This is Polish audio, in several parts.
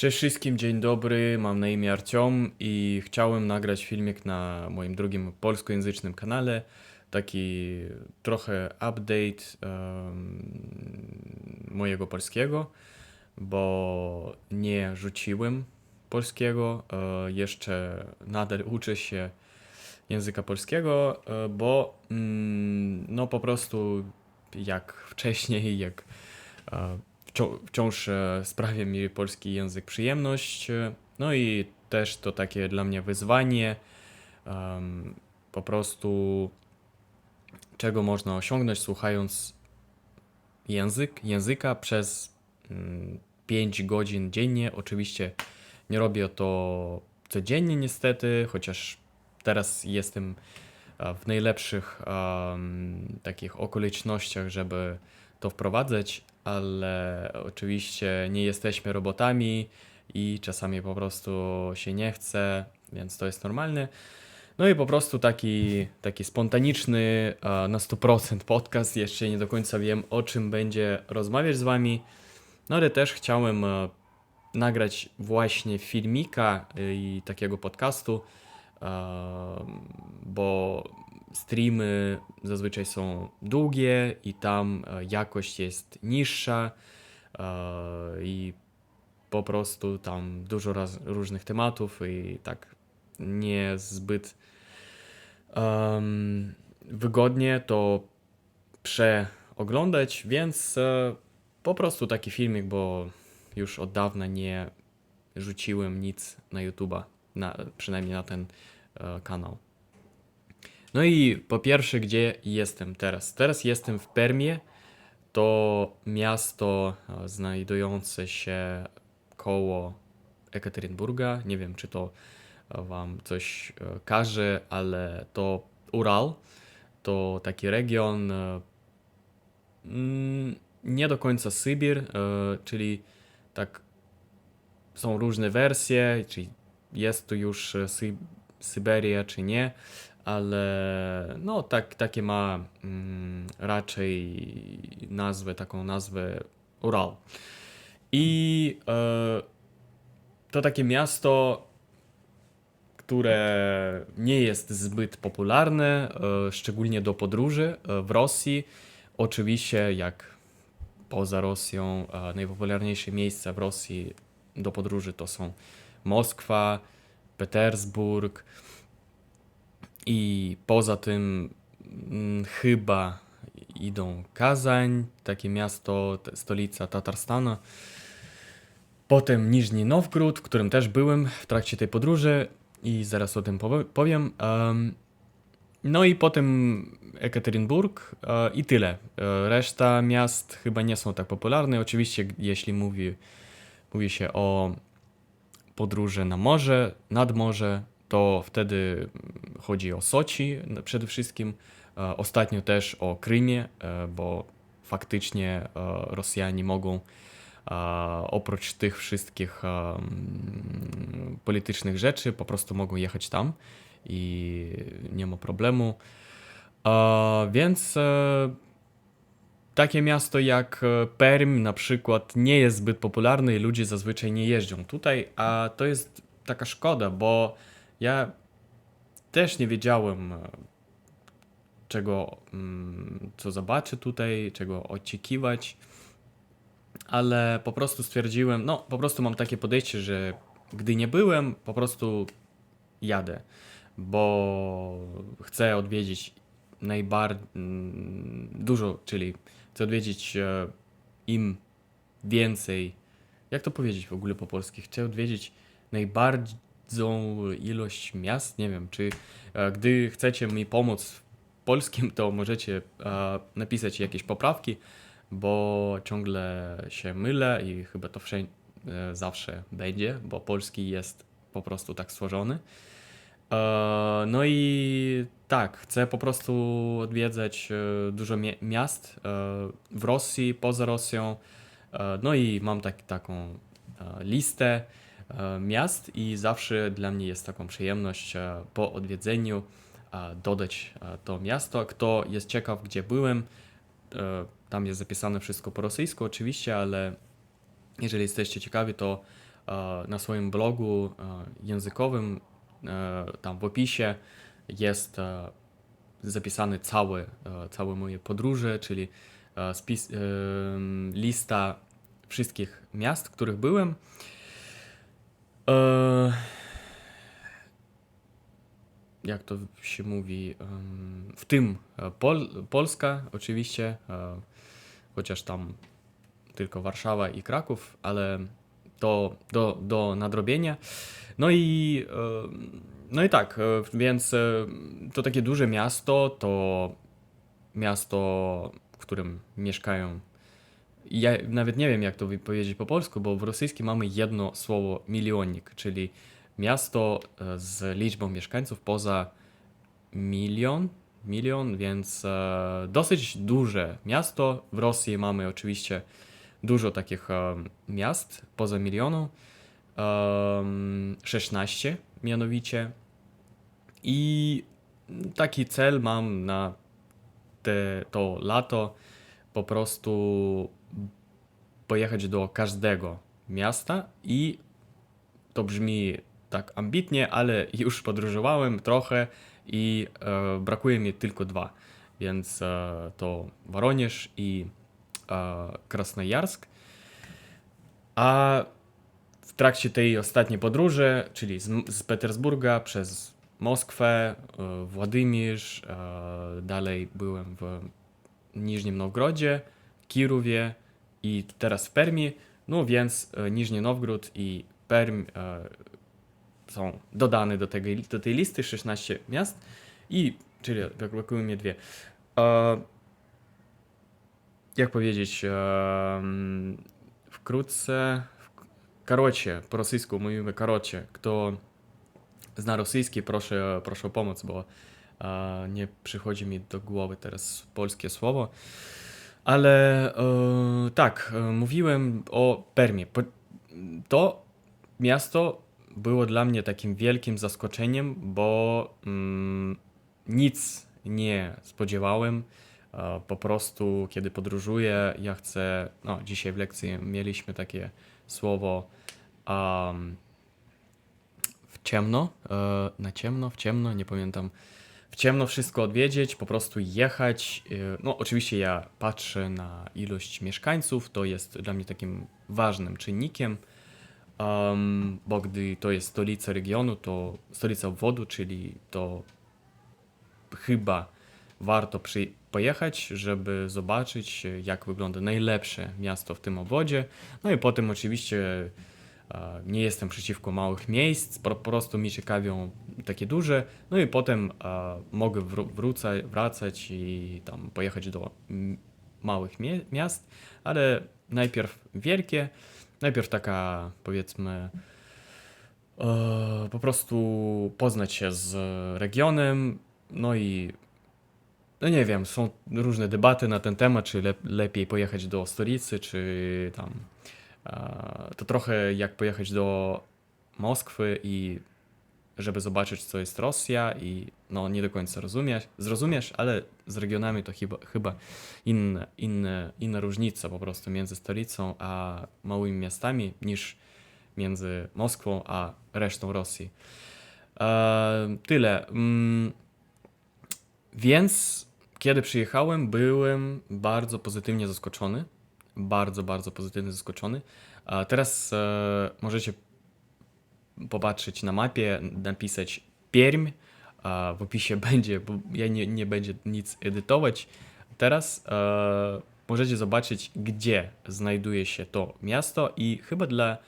Cześć wszystkim, dzień dobry, mam na imię Arciom i chciałem nagrać filmik na moim drugim polskojęzycznym kanale. Taki trochę update em, mojego polskiego, bo nie rzuciłem polskiego, e, jeszcze nadal uczę się języka polskiego, e, bo mm, no po prostu jak wcześniej, jak e, wciąż e, sprawia mi polski język przyjemność. e, No i też to takie dla mnie wyzwanie. po prostu czego można osiągnąć słuchając język, języka przez mm, 5 godzin dziennie. Oczywiście nie robię to codziennie niestety, chociaż teraz jestem e, w najlepszych em, takich okolicznościach, żeby to wprowadzać, ale oczywiście nie jesteśmy robotami i czasami po prostu się nie chce, więc to jest normalne. No i po prostu taki, taki spontaniczny na 100% podcast. Jeszcze nie do końca wiem, o czym będzie rozmawiać z wami. No ale też chciałem nagrać właśnie filmika e, i takiego podcastu, bo streamy zazwyczaj są długie i tam e, jakość jest niższa e, i po prostu tam dużo różnych tematów i tak niezbyt em, wygodnie to przeoglądać, więc e, po prostu taki filmik, bo już od dawna nie rzuciłem nic na YouTube'a, na, przynajmniej na ten kanał. No i po pierwsze, gdzie jestem teraz? Teraz jestem w Permie. To miasto e, znajdujące się koło Ekaterynburga. Nie wiem, czy to e, Wam coś e, każe, ale to Ural. To taki region, mm, nie do końca Sybir, czyli tak są różne wersje, czyli jest tu już Sy Syberia, czy nie, ale no tak, takie ma mm, raczej nazwę, taką nazwę Ural. I e, to takie miasto, które nie jest zbyt popularne, e, szczególnie do podróży e, w Rosji. Oczywiście, jak poza Rosją, e, najpopularniejsze miejsca w Rosji do podróży to są Moskwa, Petersburg i poza tym mm, chyba idą Kazań, takie miasto, stolica Tatarstanu. Potem Niżni Nowgród, w którym też byłem w trakcie tej podróży i zaraz o tym powie- powiem. Em, no i potem Ekaterynburg e, i tyle. E, Reszta miast chyba nie są tak popularne. Oczywiście, jeśli mówi, mówi się o podróży na morze, nad morze, to wtedy chodzi o Sochi n- przede wszystkim. E, Ostatnio też o Krymie, e, bo faktycznie e, Rosjanie mogą oprócz tych wszystkich mm, politycznych rzeczy po prostu mogą jechać tam i nie ma problemu. Więc takie miasto jak Perm na przykład nie jest zbyt popularne i ludzie zazwyczaj nie jeżdżą tutaj, a to jest taka szkoda, bo ja też nie wiedziałem, e, czego, mm, co zobaczę tutaj, czego oczekiwać, ale po prostu stwierdziłem, no po prostu mam takie podejście, że gdy nie byłem, po prostu jadę, bo chcę odwiedzić najbardziej dużo, czyli chcę odwiedzić e, im więcej. Jak to powiedzieć w ogóle po polsku? Chcę odwiedzić najbardziej ilość miast. Nie wiem, czy e, gdy chcecie mi pomóc w polskim, to możecie e, napisać jakieś poprawki, bo ciągle się mylę i chyba to wszędzie zawsze będzie, bo polski jest po prostu tak stworzony. E, No i tak, chcę po prostu odwiedzać e, dużo miast e, w Rosji, poza Rosją. E, No i mam tak, taką e, listę e, miast i zawsze dla mnie jest taką przyjemność e, po odwiedzeniu e, dodać e, to miasto. Kto jest ciekaw, gdzie byłem, e, tam jest zapisane wszystko po rosyjsku oczywiście, ale jeżeli jesteście ciekawi, to e, na swoim blogu e, językowym, e, tam w opisie jest e, zapisany cały, e, całe moje podróże, czyli e, spis, lista wszystkich miast, w których byłem. E, jak to się mówi, w tym e, Pol, Polska oczywiście, e, chociaż tam tylko Warszawa i Kraków, ale to do, do nadrobienia. No i, no i tak, e, więc to takie duże miasto, to miasto, w którym mieszkają. Ja nawet nie wiem, jak to powiedzieć po polsku, bo w rosyjskim mamy jedno słowo milionik, czyli miasto e, z liczbą mieszkańców poza milion, milion, więc e, dosyć duże miasto. W Rosji mamy oczywiście dużo takich e, miast poza milioną, em, 16 mianowicie. I taki cel mam na te, to lato, po prostu pojechać do każdego miasta i to brzmi tak ambitnie, ale już podróżowałem trochę i e, brakuje mi tylko dwa. Więc e, to Woronież i e, Krasnojarsk. A w trakcie tej ostatniej podróży, czyli z, z Petersburga przez Moskwę, e, Władimir, e, dalej byłem w Niżnym Nowgrodzie, Kirowie i teraz w Permi. No więc e, Niżny Nowgród i Perm e, są dodane do, tego, do tej listy 16 miast i czyli brak- brakuje mi dwie. E, jak powiedzieć, e, mm, wkrótce, w- короче, po rosyjsku mówimy короче, kto zna rosyjski, proszę, proszę o pomoc, bo e, nie przychodzi mi do głowy teraz polskie słowo. Ale e, tak, e, mówiłem o Permie. Po, to miasto było dla mnie takim wielkim zaskoczeniem, bo mm, nic nie spodziewałem. E, Po prostu, kiedy podróżuję, ja chcę. No, dzisiaj w lekcji mieliśmy takie słowo w ciemno, e, na ciemno, w ciemno, nie pamiętam. W ciemno wszystko odwiedzić, po prostu jechać. e, No, oczywiście ja patrzę na ilość mieszkańców, to jest dla mnie takim ważnym czynnikiem. Um, bo gdy to jest stolica regionu, to stolica obwodu, czyli to chyba warto przy, pojechać, żeby zobaczyć, jak wygląda najlepsze miasto w tym obwodzie. No i potem oczywiście nie jestem przeciwko małych miejsc, po, prostu mi ciekawią takie duże. No i potem e, mogę wró- wrócać, wracać i tam pojechać do małych miast, ale najpierw wielkie, najpierw taka powiedzmy e, po prostu poznać się z regionem, no i no nie wiem, są różne debaty na ten temat, czy lep lepiej pojechać do stolicy, czy tam e, to trochę jak pojechać do Moskwy i żeby zobaczyć, co jest Rosja i no nie do końca rozumiesz, zrozumiesz, ale z regionami to chyba, chyba inne, inne, inna różnica po prostu między stolicą a małymi miastami niż między Moskwą a resztą Rosji. E, tyle. Mm, więc kiedy przyjechałem, byłem bardzo pozytywnie zaskoczony. Bardzo, bardzo pozytywnie zaskoczony. Teraz e, możecie popatrzeć na mapie, napisać Perm, a w opisie będzie, bo ja nie, nie będzie nic edytować. Teraz e, możecie zobaczyć, gdzie znajduje się to miasto i chyba dla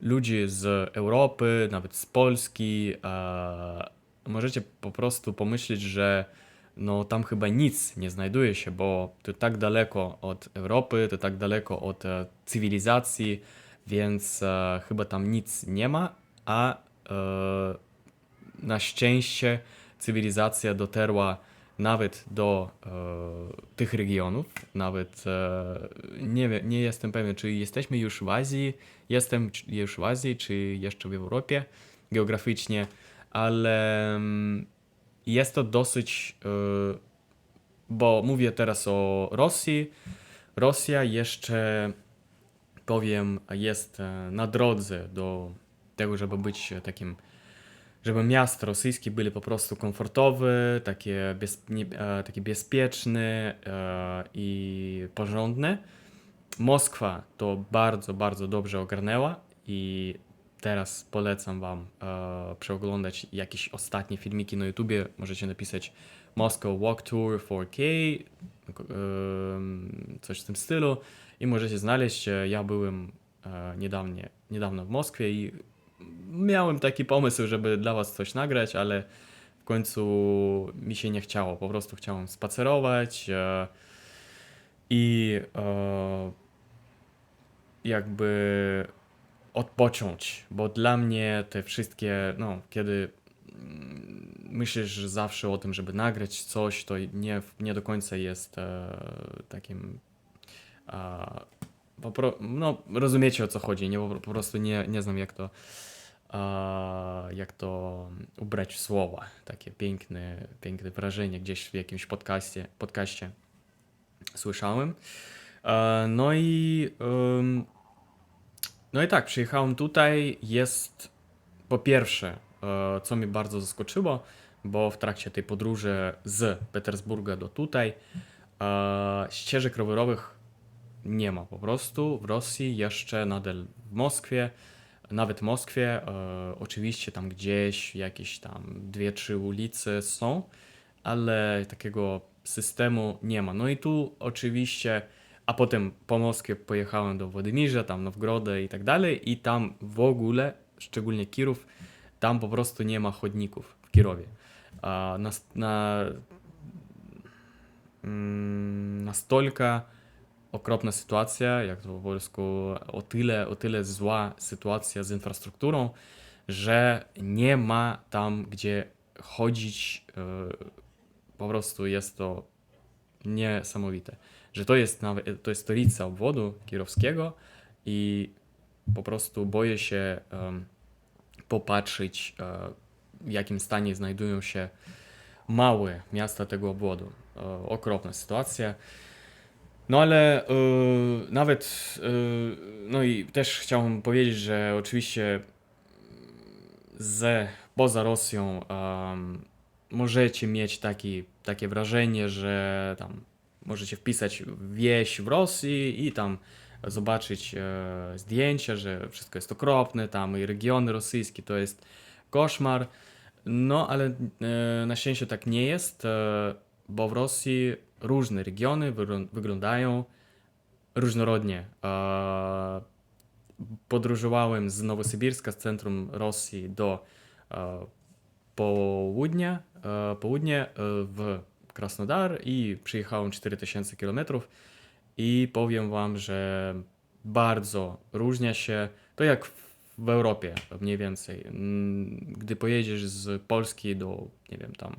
ludzi z Europy, nawet z Polski, e, możecie po prostu pomyśleć, że no tam chyba nic nie znajduje się, bo to tak daleko od Europy, to tak daleko od e, cywilizacji, więc e, chyba tam nic nie ma, a e, na szczęście cywilizacja dotarła nawet do e, tych regionów, nawet e, nie, nie jestem pewien, czy jesteśmy już w Azji, jestem już w Azji, czy jeszcze w Europie geograficznie, ale mm, jest to dosyć, e, bo mówię teraz o Rosji. Rosja jeszcze powiem, jest e, na drodze do tego, żeby być takim, żeby miasta rosyjskie były po prostu komfortowe, takie, bez, nie, e, takie bezpieczne e, i porządne. Moskwa to bardzo, bardzo dobrze ogarnęła i teraz polecam wam e, przeoglądać jakieś ostatnie filmiki na YouTubie. Możecie napisać Moscow Walk Tour 4K, em, coś w tym stylu i możecie znaleźć. E, Ja byłem e, niedawno, niedawno w Moskwie i miałem taki pomysł, żeby dla was coś nagrać, ale w końcu mi się nie chciało. Po prostu chciałem spacerować e, i e, jakby odpocząć, bo dla mnie te wszystkie, no, kiedy mm, myślisz zawsze o tym, żeby nagrać coś, to nie, nie do końca jest e, takim. A, po pro, no, rozumiecie o co chodzi. Nie, po, prostu nie, nie znam jak to, a, jak to ubrać w słowa. Takie piękne, piękne wrażenie gdzieś w jakimś podcaście, podcaście słyszałem. E, no i em, no i tak, przyjechałem tutaj. Jest po pierwsze, e, co mnie bardzo zaskoczyło, bo w trakcie tej podróży z Petersburga do tutaj e, ścieżek rowerowych nie ma po prostu w Rosji, jeszcze nadal w Moskwie, nawet w Moskwie, e, oczywiście tam gdzieś jakieś tam dwie, trzy ulice są, ale takiego systemu nie ma. No i tu oczywiście, a potem po Moskwie pojechałem do Władimirza, tam Nowgroda i tak dalej i tam w ogóle, szczególnie Kirów, tam po prostu nie ma chodników w Kirowie. A na, na, mm, настолько okropna sytuacja, jak to po polsku, o tyle, o tyle zła sytuacja z infrastrukturą, że nie ma tam gdzie chodzić. e, Po prostu jest to niesamowite, że to jest nawet, to jest stolica obwodu kirowskiego i po prostu boję się em, popatrzeć, e, w jakim stanie znajdują się małe miasta tego obwodu. E, Okropna sytuacja. No ale e, nawet, no i też chciałbym powiedzieć, że oczywiście z, poza Rosją em, możecie mieć taki, takie wrażenie, że tam możecie wpisać wieś w Rosji i tam zobaczyć e, zdjęcia, że wszystko jest okropne, tam i regiony rosyjskie to jest koszmar. No ale e, na szczęście tak nie jest, e, bo w Rosji różne regiony wyglą- wyglądają różnorodnie. E, podróżowałem z Nowosybirska, z centrum Rosji do e, południa, e, e, w Krasnodar i przyjechałem 4000 km i powiem wam, że bardzo różnia się to jak w- Europie mniej więcej. Mm, Gdy pojedziesz z Polski do, nie wiem, tam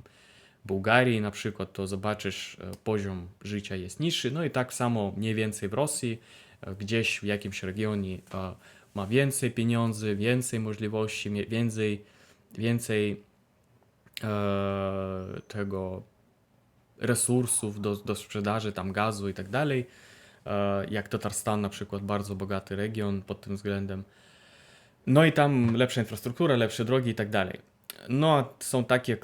Bułgarii na przykład, to zobaczysz e, poziom życia jest niższy. No i tak samo mniej więcej w Rosji, e, gdzieś w jakimś regionie e, ma więcej pieniędzy, więcej możliwości, więcej, więcej tego resursów do, do sprzedaży, tam gazu i tak dalej. E, Jak Tatarstan na przykład, bardzo bogaty region pod tym względem. No i tam lepsza infrastruktura, lepsze drogi i tak dalej. No, a są takie,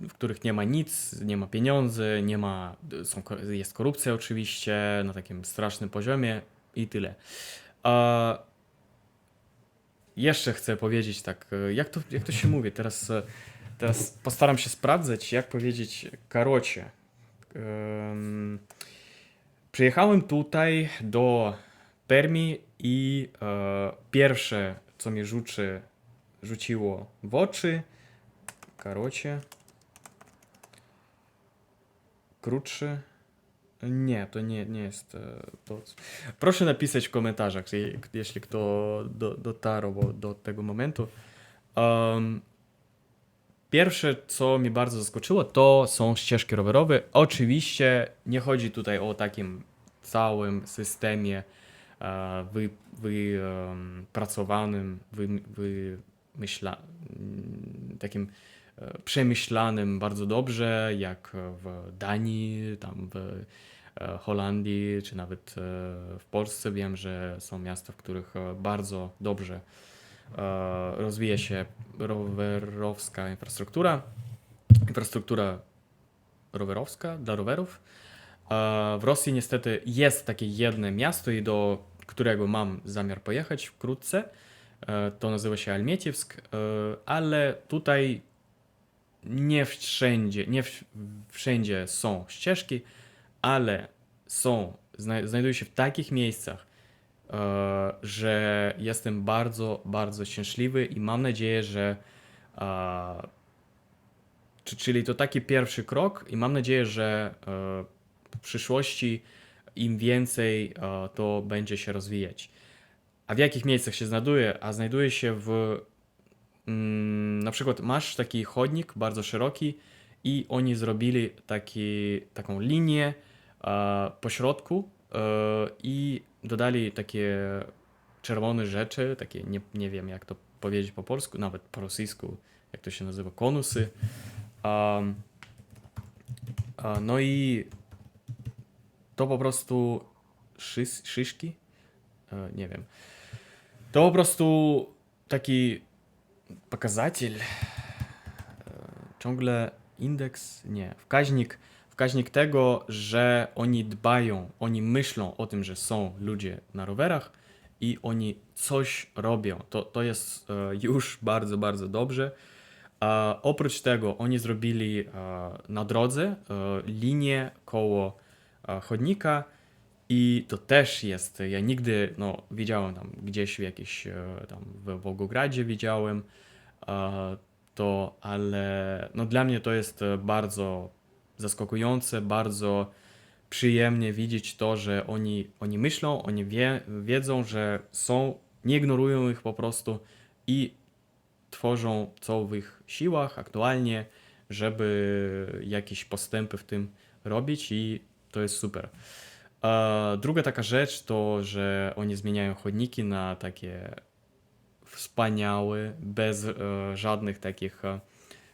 w których nie ma nic, nie ma pieniędzy, nie ma, są, jest korupcja oczywiście na takim strasznym poziomie i tyle. A jeszcze chcę powiedzieć tak, jak to, jak to się mówi, teraz, e, teraz postaram się sprawdzać, jak powiedzieć karocie. Em, Przyjechałem tutaj do Permi i e, pierwsze, co mi rzuci, rzuciło w oczy, karocie, krótszy. Nie, to nie, nie jest e, to. Proszę napisać w komentarzach, je- jeśli kto do, dotarł do tego momentu. Em, Pierwsze, co mnie bardzo zaskoczyło, to są ścieżki rowerowe. Oczywiście nie chodzi tutaj o takim całym systemie e, wy, wypracowanym, wy, wymyśla, mm, takim e, przemyślanym bardzo dobrze, jak w Danii, tam w e, Holandii, czy nawet w Polsce. Wiem, że są miasta, w których bardzo dobrze rozwija się rowerowska infrastruktura. Infrastruktura rowerowska dla rowerów. W Rosji niestety jest takie jedno miasto i do którego mam zamiar pojechać wkrótce. E, To nazywa się Almietiewsk, e, ale tutaj nie wszędzie, nie wszędzie są ścieżki, ale są, zna, znajdują się w takich miejscach, że jestem bardzo, bardzo szczęśliwy i mam nadzieję, że e, czy- czyli to taki pierwszy krok i mam nadzieję, że e, w przyszłości im więcej e, to będzie się rozwijać. A w jakich miejscach się znajduje? A znajduje się w mm, na przykład masz taki chodnik bardzo szeroki i oni zrobili taki, taką linię e, po środku e, i dodali takie czerwone rzeczy, takie nie, nie wiem jak to powiedzieć po polsku, nawet po rosyjsku, jak to się nazywa, konusy. Um, a, no i to po prostu szys, szyszki? E, nie wiem. To po prostu taki pokazатель, e, ciągle indeks, nie, wskaźnik, wskaźnik tego, że oni dbają, oni myślą o tym, że są ludzie na rowerach i oni coś robią. To, to jest e, już bardzo, bardzo dobrze. Oprócz tego oni zrobili e, na drodze e, linię koło chodnika i to też jest, ja nigdy, no widziałem tam gdzieś w jakiejś, tam w Wołgogradzie widziałem to, ale no dla mnie to jest bardzo zaskakujące, bardzo przyjemnie widzieć to, że oni, oni myślą, oni wie, wiedzą, że są, nie ignorują ich po prostu i tworzą co w ich siłach aktualnie, żeby jakieś postępy w tym robić i to jest super. Druga taka rzecz to, że oni zmieniają chodniki na takie wspaniałe, bez e, żadnych takich e,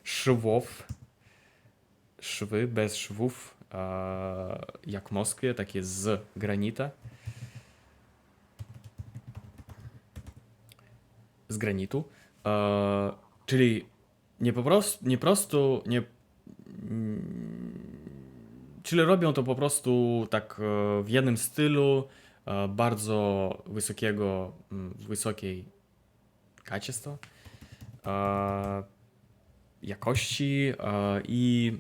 szwów, szwy, bez szwów, e, jak w Moskwie, takie z granita. z granitu. E, czyli nie po prostu, nie prostu, nie, mm, czyli robią to po prostu tak e, w jednym stylu, e, bardzo wysokiego, mm, wysokiej качества, e, jakości e, i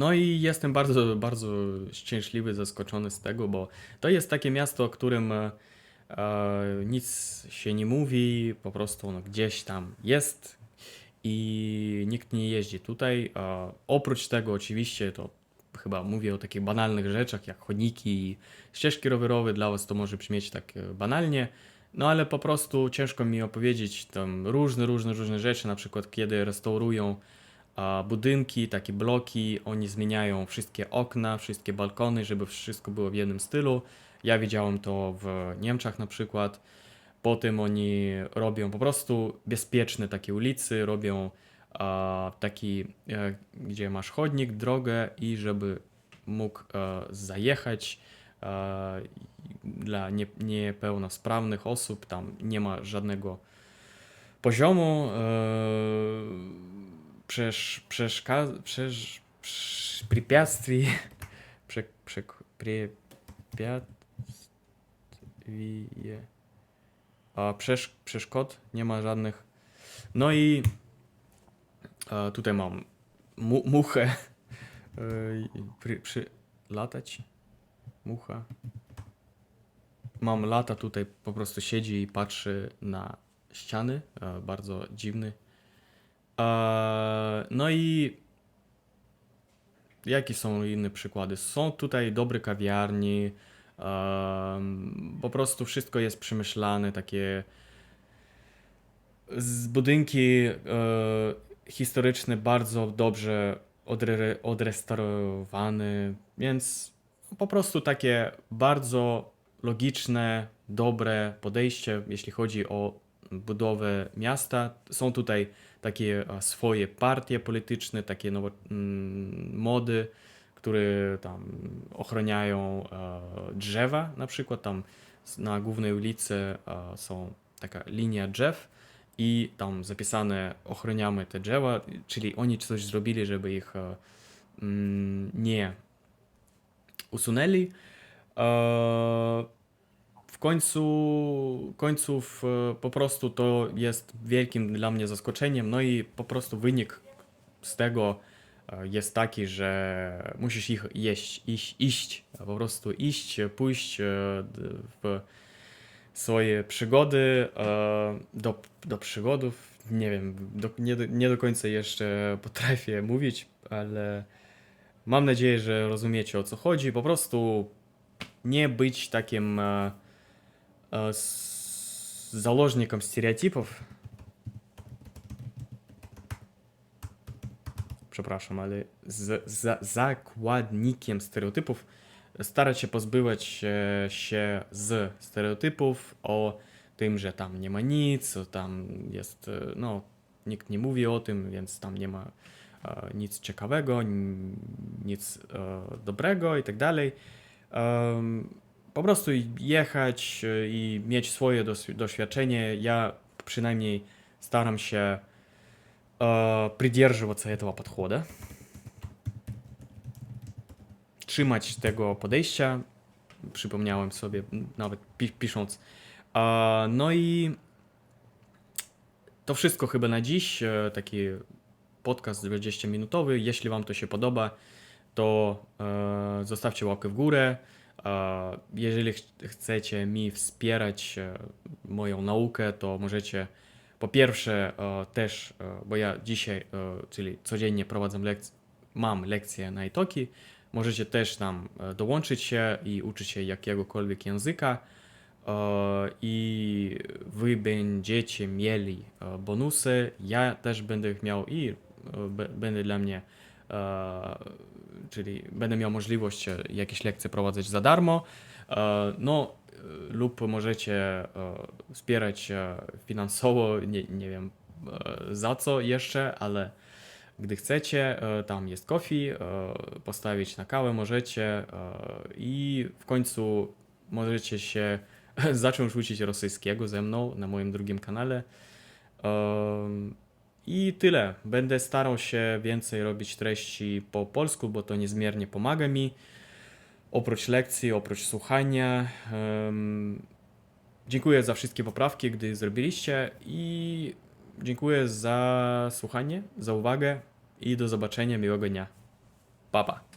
no i jestem bardzo, bardzo szczęśliwy, zaskoczony z tego, bo to jest takie miasto, o którym e, nic się nie mówi, po prostu ono gdzieś tam jest i nikt nie jeździ tutaj. E, oprócz tego, oczywiście, to chyba mówię o takich banalnych rzeczach jak chodniki i ścieżki rowerowe. Dla Was to może brzmieć tak e, banalnie, no ale po prostu ciężko mi opowiedzieć tam różne, różne, różne rzeczy, na przykład kiedy restaurują budynki, takie bloki, oni zmieniają wszystkie okna, wszystkie balkony, żeby wszystko było w jednym stylu. Ja widziałem to w Niemczech na przykład. Potem oni robią po prostu bezpieczne takie ulicy, robią taki, e, gdzie masz chodnik, drogę i żeby mógł e, zajechać e, dla nie, niepełnosprawnych osób, tam nie ma żadnego poziomu przesz, przeszkaz, przesz, przesz, препятствий, prze, prze, prepятствие, a przesz, przeszkód nie ma żadnych. No i e, tutaj mam mu, muchę, e, przy, przy, latać, mucha. Mam lata tutaj, po prostu siedzi i patrzy na ściany, e, bardzo dziwny. E, no i jakie są inne przykłady? Są tutaj dobre kawiarni, em, po prostu wszystko jest przemyślane, takie z budynki e, historyczne bardzo dobrze odre, odrestaurowane, więc po prostu takie bardzo logiczne, dobre podejście, jeśli chodzi o budowę miasta. Są tutaj takie swoje partie polityczne, takie nowo, mm, mody, które tam ochroniają drzewa, na przykład tam na głównej ulicy są taka linia drzew i tam zapisane ochroniamy te drzewa, czyli oni coś zrobili, żeby ich mm, nie usunęli. Końcu, końców e, po prostu to jest wielkim dla mnie zaskoczeniem, no i po prostu wynik z tego e, jest taki, że musisz ich jeść, iść, iść, po prostu iść, pójść e, w swoje przygody, do, do przygodów, nie wiem, do, nie, nie do końca jeszcze potrafię mówić, ale mam nadzieję, że rozumiecie o co chodzi, po prostu nie być takim e, e, s- заложником стереотипов. Przepraszam, ale z, za, zakładnikiem stereotypów starać się pozbywać e, się z stereotypów o tym, że tam nie ma nic, o tam jest, e, no, nikt nie mówi o tym, więc tam nie ma e, nic ciekawego, n- nic e, dobrego i tak dalej. Em, po prostu jechać e, i mieć swoje dos- doświadczenie. Ja przynajmniej staram się e, придерживаться этого подхода. Trzymać tego podejścia. Przypomniałem sobie, m, nawet pi- pisząc. E, no i to wszystko chyba na dziś. E, Taki podcast 20-minutowy. Jeśli Wam to się podoba, to e, zostawcie łapkę w górę. Jeżeli ch chcecie mi wspierać e, moją naukę, to możecie po pierwsze e, też, e, bo ja dzisiaj, czyli codziennie prowadzę lekcje, mam lekcje na Italki, możecie też tam dołączyć się i uczyć się jakiegokolwiek języka i wy będziecie mieli bonusy, ja też będę ich miał i e, będę dla mnie czyli będę miał możliwość e, jakieś lekcje prowadzić za darmo. E, No, e, lub możecie wspierać finansowo, nie, nie wiem za co jeszcze, ale gdy chcecie, tam jest e, postawić na kawę możecie i w końcu możecie się zacząć uczyć rosyjskiego ze mną na moim drugim kanale. I tyle. Będę starał się więcej robić treści po polsku, bo to niezmiernie pomaga mi. Oprócz lekcji, oprócz słuchania. Em, dziękuję za wszystkie poprawki, gdy zrobiliście i dziękuję za słuchanie, za uwagę i do zobaczenia. Miłego dnia. Pa, pa.